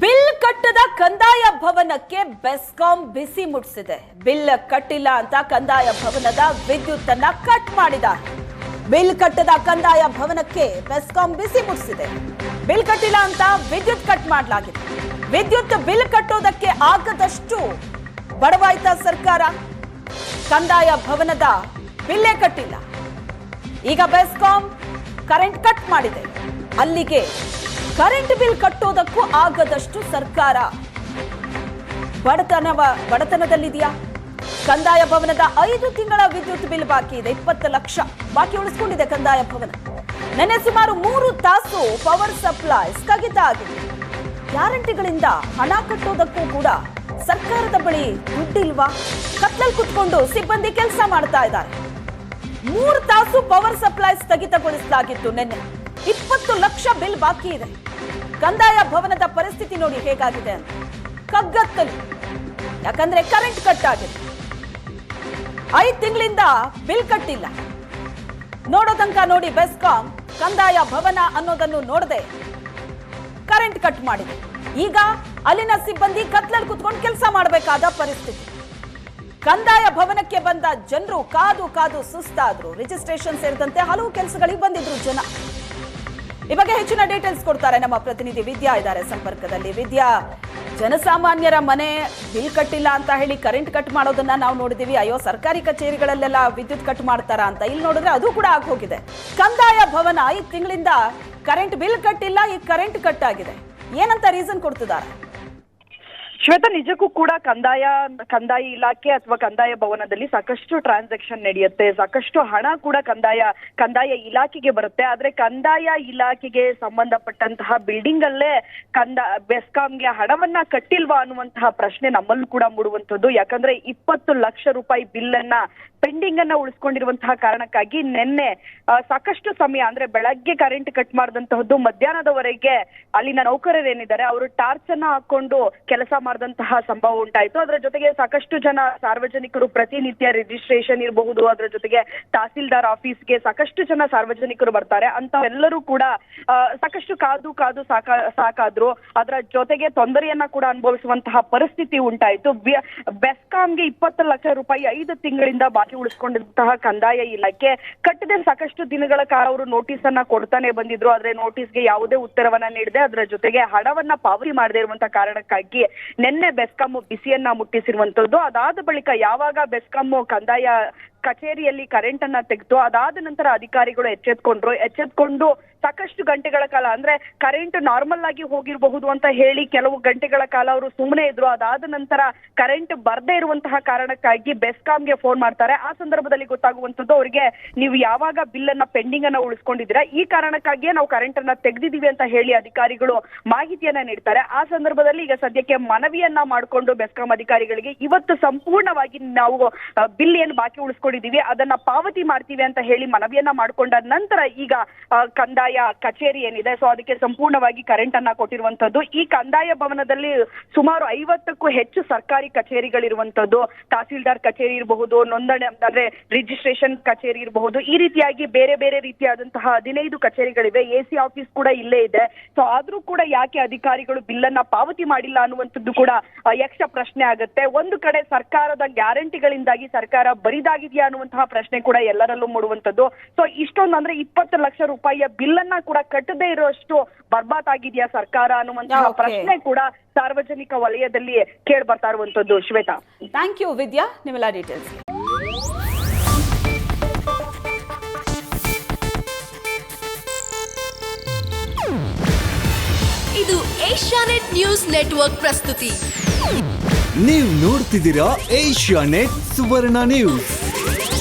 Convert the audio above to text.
Bill ಕಟ್ಟದ ಕಂದಾಯ ಭವನಕ್ಕೆ ಬೆಸ್ಕಾಂ ಬಿಸಿ ಮುಟ್ಟಿಸಿದೆ ಬಿಲ್ ಕಟ್ಟಿಲ್ಲ ಅಂತ ಕಂದಾಯ ಭವನದ ವಿದ್ಯುತ್ ಅನ್ನ ಕಟ್ ಮಾಡಿದ ಬಿಲ್ ಕಟ್ಟದ ಕಂದಾಯ ಭವನಕ್ಕೆ ಬೆಸ್ಕಾಂ ಬಿಸಿ ಮುಟ್ಟಿಸಿದೆ ಬಿಲ್ ಕಟ್ಟಿಲ್ಲ ಅಂತ ವಿದ್ಯುತ್ ಕಟ್ ಮಾಡಲಾಗಿದೆ. ವಿದ್ಯುತ್ ಬಿಲ್ ಕಟ್ಟೋದಕ್ಕೆ ಆಗದಷ್ಟು ಬಡವಾಯ್ತ ಸರ್ಕಾರ ಕಂದಾಯ ಭವನದ ಬಿಲ್ಲೇ ಕಟ್ಟಿಲ್ಲ. ಈಗ ಬೆಸ್ಕಾಂ ಕರೆಂಟ್ ಕಟ್ ಮಾಡಿದೆ. ಅಲ್ಲಿಗೆ ಕರೆಂಟ್ ಬಿಲ್ ಕಟ್ಟೋದಕ್ಕೂ ಆಗದಷ್ಟು ಸರ್ಕಾರ. ಬಡತನವ, ಬಡತನದಲ್ಲಿದೆಯಾ? ಕಂದಾಯ ಭವನದ ಐದು ತಿಂಗಳ ವಿದ್ಯುತ್ ಬಿಲ್ ಬಾಕಿ ಇದೆ, ಇಪ್ಪತ್ತು ಲಕ್ಷ. ಬಾಕಿ ಉಳಿಸ್ಕೊಂಡಿದೆ ಕಂದಾಯ ಭವನ. ನೆನ್ನೆ ಸುಮಾರು ಮೂರು ತಾಸು ಪವರ್ ಸಪ್ಲೈ ಸ್ಥಗಿತ ಆಗಿದೆ. ಗ್ಯಾರಂಟಿಗಳಿಂದ ಹಣ ಕಟ್ಟೋದಕ್ಕೂ ಕೂಡ ಸರ್ಕಾರದ ಬಳಿ ದುಡ್ಡಿಲ್ವಾ? ಕತ್ತಲ್ ಕುತ್ಕೊಂಡು ಸಿಬ್ಬಂದಿ ಕೆಲಸ ಮಾಡ್ತಾ ಇದ್ದಾರೆ. ಮೂರು ತಾಸು ಪವರ್ ಸಪ್ಲೈ ಸ್ಥಗಿತಗೊಳಿಸಲಾಗಿತ್ತು ನಿನ್ನೆ. ಇಪ್ಪತ್ತು ಲಕ್ಷ ಬಿಲ್ ಬಾಕಿ ಇದೆ. ಕಂದಾಯ ಭವನದ ಪರಿಸ್ಥಿತಿ ನೋಡಿ ಹೇಗಾಗಿದೆ ಅಂತ. ಕಗ್ಗತ್ತಲು. ಯಾಕಂದ್ರೆ ಕರೆಂಟ್ ಕಟ್ ಆಗಿದೆ. ಐದು ತಿಂಗಳಿಂದ ಬಿಲ್ ಕಟ್ಟಿಲ್ಲ. ನೋಡೋ ತನಕ ನೋಡಿ ಬೆಸ್ಕಾಂ, ಕಂದಾಯ ಭವನ ಅನ್ನೋದನ್ನು ನೋಡದೆ ಕರೆಂಟ್ ಕಟ್ ಮಾಡಿದೆ. ಈಗ ಅಲ್ಲಿನ ಸಿಬ್ಬಂದಿ ಕತ್ಲಲ್ಲಿ ಕುತ್ಕೊಂಡು ಕೆಲಸ ಮಾಡಬೇಕಾದ ಪರಿಸ್ಥಿತಿ. ಕಂದಾಯ ಭವನಕ್ಕೆ ಬಂದ ಜನರು ಕಾದು ಕಾದು ಸುಸ್ತಾದ್ರು. ರಿಜಿಸ್ಟ್ರೇಷನ್ ಸೇರಿದಂತೆ ಹಲವು ಕೆಲಸಗಳಿಗೆ ಬಂದಿದ್ರು ಜನ. ಈ ಬಗ್ಗೆ ಹೆಚ್ಚಿನ ಡೀಟೇಲ್ಸ್ ಕೊಡ್ತಾರೆ ನಮ್ಮ ಪ್ರತಿನಿಧಿ ವಿದ್ಯಾ ಇದ್ದಾರೆ ಸಂಪರ್ಕದಲ್ಲಿ. ವಿದ್ಯಾ, ಜನಸಾಮಾನ್ಯರ ಮನೆ ಬಿಲ್ ಕಟ್ಟಿಲ್ಲ ಅಂತ ಹೇಳಿ ಕರೆಂಟ್ ಕಟ್ ಮಾಡೋದನ್ನ ನಾವು ನೋಡಿದೀವಿ ಅಯ್ಯೋ, ಸರ್ಕಾರಿ ಕಚೇರಿಗಳಲ್ಲೆಲ್ಲ ವಿದ್ಯುತ್ ಕಟ್ ಮಾಡ್ತಾರ ಅಂತ. ಇಲ್ಲಿ ನೋಡಿದ್ರೆ ಅದು ಕೂಡ ಆಗಿ ಹೋಗಿದೆ ಕಂದಾಯ ಭವನ ಐದು ತಿಂಗಳಿಂದ ಕರೆಂಟ್ ಬಿಲ್ ಕಟ್ಟಿಲ್ಲ, ಈ ಕರೆಂಟ್ ಕಟ್ ಆಗಿದೆ. ಏನಂತ ರೀಸನ್ ಕೊಡ್ತಿದ್ದಾರೆ? ಶ್ವೇತಾ, ನಿಜಕ್ಕೂ ಕೂಡ ಕಂದಾಯ ಕಂದಾಯ ಇಲಾಖೆ ಅಥವಾ ಕಂದಾಯ ಭವನದಲ್ಲಿ ಸಾಕಷ್ಟು ಟ್ರಾನ್ಸಾಕ್ಷನ್ ನಡೆಯುತ್ತೆ. ಸಾಕಷ್ಟು ಹಣ ಕೂಡ ಕಂದಾಯ ಕಂದಾಯ ಇಲಾಖೆಗೆ ಬರುತ್ತೆ. ಆದ್ರೆ ಕಂದಾಯ ಇಲಾಖೆಗೆ ಸಂಬಂಧಪಟ್ಟಂತಹ ಬಿಲ್ಡಿಂಗ್ ಅಲ್ಲೇ ಕಂದ, ಬೆಸ್ಕಾಂಗೆ ಹಣವನ್ನ ಕಟ್ಟಿಲ್ವಾ ಅನ್ನುವಂತಹ ಪ್ರಶ್ನೆ ನಮ್ಮಲ್ಲೂ ಕೂಡ ಮೂಡುವಂತದ್ದು ಯಾಕಂದ್ರೆ ಇಪ್ಪತ್ತು ಲಕ್ಷ ರೂಪಾಯಿ ಬಿಲ್ ಅನ್ನ ಪೆಂಡಿಂಗ್ ಅನ್ನ ಉಳಿಸ್ಕೊಂಡಿರುವಂತಹ ಕಾರಣಕ್ಕಾಗಿ ನಿನ್ನೆ ಸಾಕಷ್ಟು ಸಮಯ, ಅಂದ್ರೆ ಬೆಳಗ್ಗೆ ಕರೆಂಟ್ ಕಟ್ ಮಾಡಿದಂತಹದ್ದು ಮಧ್ಯಾಹ್ನದವರೆಗೆ ಅಲ್ಲಿನ ನೌಕರರೇನಿದ್ದಾರೆ, ಅವರು ಟಾರ್ಚ್ ಅನ್ನ ಹಾಕೊಂಡು ಕೆಲಸ ಮಾಡಿದಂತಹ ಸಂಭವ ಉಂಟಾಯಿತು. ಅದರ ಜೊತೆಗೆ ಸಾಕಷ್ಟು ಜನ ಸಾರ್ವಜನಿಕರು ಪ್ರತಿನಿತ್ಯ ರಿಜಿಸ್ಟ್ರೇಷನ್ ಇರಬಹುದು. ಅದರ ಜೊತೆಗೆ ತಹಸೀಲ್ದಾರ್ ಆಫೀಸ್ಗೆ ಸಾಕಷ್ಟು ಜನ ಸಾರ್ವಜನಿಕರು ಬರ್ತಾರೆ. ಅಂತ ಎಲ್ಲರೂ ಕೂಡ ಸಾಕಷ್ಟು ಕಾದು ಕಾದು ಸಾಕ, ಸಾಕಾದ್ರು. ಅದರ ಜೊತೆಗೆ ತೊಂದರೆಯನ್ನ ಕೂಡ ಅನುಭವಿಸುವಂತಹ ಪರಿಸ್ಥಿತಿ ಉಂಟಾಯಿತು. ಬೆಸ್ಕಾಂಗೆ ಇಪ್ಪತ್ತು ಲಕ್ಷ ರೂಪಾಯಿ ಐದು ತಿಂಗಳಿಂದ ಬಾಕಿ ಉಳಿಸಿಕೊಂಡಿದ್ದಂತಹ ಕಂದಾಯ ಇಲಾಖೆ ಕಟ್ಟದೆ ಸಾಕಷ್ಟು ದಿನಗಳ ಕಾಲ ಅವರು ನೋಟಿಸ್ ಅನ್ನ ಕೊಡ್ತಾನೆ ಬಂದಿದ್ರು. ಆದ್ರೆ ನೋಟಿಸ್ಗೆ ಯಾವುದೇ ಉತ್ತರವನ್ನ ನೀಡದೆ ಅದರ ಜೊತೆಗೆ ಹಣವನ್ನ ಪಾವತಿ ಮಾಡದೇ ಇರುವಂತಹ ಕಾರಣಕ್ಕಾಗಿ ನಿನ್ನೆ ಬೆಸ್ಕಾಂ ಬಿಸಿಯನ್ನ ಮುಟ್ಟಿಸಿರುವಂತದ್ದು. ಅದಾದ ಬಳಿಕ ಯಾವಾಗ ಬೆಸ್ಕಾಂ ಕಂದಾಯ ಕಚೇರಿಯಲ್ಲಿ ಕರೆಂಟ್ ಅನ್ನ ತೆಗೆದು, ಅದಾದ ನಂತರ ಅಧಿಕಾರಿಗಳು ಎಚ್ಚೆತ್ಕೊಂಡ್ರು. ಎಚ್ಚೆತ್ಕೊಂಡು ಸಾಕಷ್ಟು ಗಂಟೆಗಳ ಕಾಲ, ಅಂದ್ರೆ ಕರೆಂಟ್ ನಾರ್ಮಲ್ ಆಗಿ ಹೋಗಿರಬಹುದು ಅಂತ ಹೇಳಿ ಕೆಲವು ಗಂಟೆಗಳ ಕಾಲ ಅವರು ಸುಮ್ಮನೆ ಇದ್ರು. ಅದಾದ ನಂತರ ಕರೆಂಟ್ ಬರ್ದೇ ಇರುವಂತಹ ಕಾರಣಕ್ಕಾಗಿ ಬೆಸ್ಕಾಂಗೆ ಫೋನ್ ಮಾಡ್ತಾರೆ. ಆ ಸಂದರ್ಭದಲ್ಲಿ ಗೊತ್ತಾಗುವಂತದ್ದು ಅವರಿಗೆ, ನೀವು ಯಾವಾಗ ಬಿಲ್ ಅನ್ನ ಪೆಂಡಿಂಗ್ ಅನ್ನ ಉಳಿಸ್ಕೊಂಡಿದ್ದೀರಾ? ಈ ಕಾರಣಕ್ಕಾಗಿಯೇ ನಾವು ಕರೆಂಟ್ ಅನ್ನ ತೆಗೆದಿದ್ದೀವಿ ಅಂತ ಹೇಳಿ ಅಧಿಕಾರಿಗಳು ಮಾಹಿತಿಯನ್ನ ನೀಡ್ತಾರೆ. ಆ ಸಂದರ್ಭದಲ್ಲಿ ಈಗ ಸದ್ಯಕ್ಕೆ ಮನವಿಯನ್ನ ಮಾಡಿಕೊಂಡು ಬೆಸ್ಕಾಂ ಅಧಿಕಾರಿಗಳಿಗೆ ಇವತ್ತು ಸಂಪೂರ್ಣವಾಗಿ ನಾವು ಬಿಲ್ ಏನು ಬಾಕಿ ಉಳಿಸ್ಕೊಂಡಿದೀವಿ ಅದನ್ನ ಪಾವತಿ ಮಾಡ್ತೀವಿ ಅಂತ ಹೇಳಿ ಮನವಿಯನ್ನ ಮಾಡ್ಕೊಂಡ ನಂತರ ಈಗ ಕಂದಾಯ ಕಚೇರಿ ಏನಿದೆ ಸೊ ಅದಕ್ಕೆ ಸಂಪೂರ್ಣವಾಗಿ ಕರೆಂಟ್ ಅನ್ನ ಕೊಟ್ಟಿರುವಂತದ್ದು. ಈ ಕಂದಾಯ ಭವನದಲ್ಲಿ ಸುಮಾರು ಐವತ್ತಕ್ಕೂ ಹೆಚ್ಚು ಸರ್ಕಾರಿ ಕಚೇರಿಗಳಿರುವಂತದ್ದು. ತಹಸೀಲ್ದಾರ್ ಕಚೇರಿ ಇರಬಹುದು, ನೋಂದಣಿ, ಅಂದ್ರೆ ರಿಜಿಸ್ಟ್ರೇಷನ್ ಕಚೇರಿ ಇರಬಹುದು. ಈ ರೀತಿಯಾಗಿ ಬೇರೆ ಬೇರೆ ರೀತಿಯಾದಂತಹ ಹದಿನೈದು ಕಚೇರಿಗಳಿವೆ. ಎ ಸಿ ಆಫೀಸ್ ಕೂಡ ಇಲ್ಲೇ ಇದೆ. ಸೊ ಆದ್ರೂ ಕೂಡ ಯಾಕೆ ಅಧಿಕಾರಿಗಳು ಬಿಲ್ ಅನ್ನ ಪಾವತಿ ಮಾಡಿಲ್ಲ ಅನ್ನುವಂಥದ್ದು ಕೂಡ ಯಕ್ಷ ಪ್ರಶ್ನೆ ಆಗುತ್ತೆ. ಒಂದು ಕಡೆ ಸರ್ಕಾರದ ಗ್ಯಾರಂಟಿಗಳಿಂದಾಗಿ ಸರ್ಕಾರ ಬರಿದಾಗಿದೆಯಾ ಅನ್ನುವಂತಹ ಪ್ರಶ್ನೆ ಕೂಡ ಎಲ್ಲರಲ್ಲೂ ಮೂಡುವಂತದ್ದು ಸೊ ಇಷ್ಟೊಂದು ಅಂದ್ರೆ ಇಪ್ಪತ್ತು ಲಕ್ಷ ರೂಪಾಯಿಯ ಬಿಲ್ ಅನ್ನ ಕೂಡ ಕಟ್ಟದೇ ಇರುವಷ್ಟು ಬರ್ಬಾತ್ ಆಗಿದೆಯಾ ಸರ್ಕಾರ ಅನ್ನುವಂತಹ ಪ್ರಶ್ನೆ ಕೂಡ ಸಾರ್ವಜನಿಕ ವಲಯದಲ್ಲಿ ಕೇಳಿ ಬರ್ತಾ ಇರುವಂತದ್ದು ಶ್ವೇತಾ. ಥ್ಯಾಂಕ್ ಯು ವಿದ್ಯಾ. ನಿಮ್ಮೆಲ್ಲ ಡೀಟೇಲ್ಸ್ ಇದು ಏಷ್ಯಾನೆಟ್ ನ್ಯೂಸ್ ನೆಟ್ವರ್ಕ್ ಪ್ರಸ್ತುತಿ. ನೀವು ನೋಡ್ತಿದ್ದೀರಾ Asia net Suvarna news Yeah.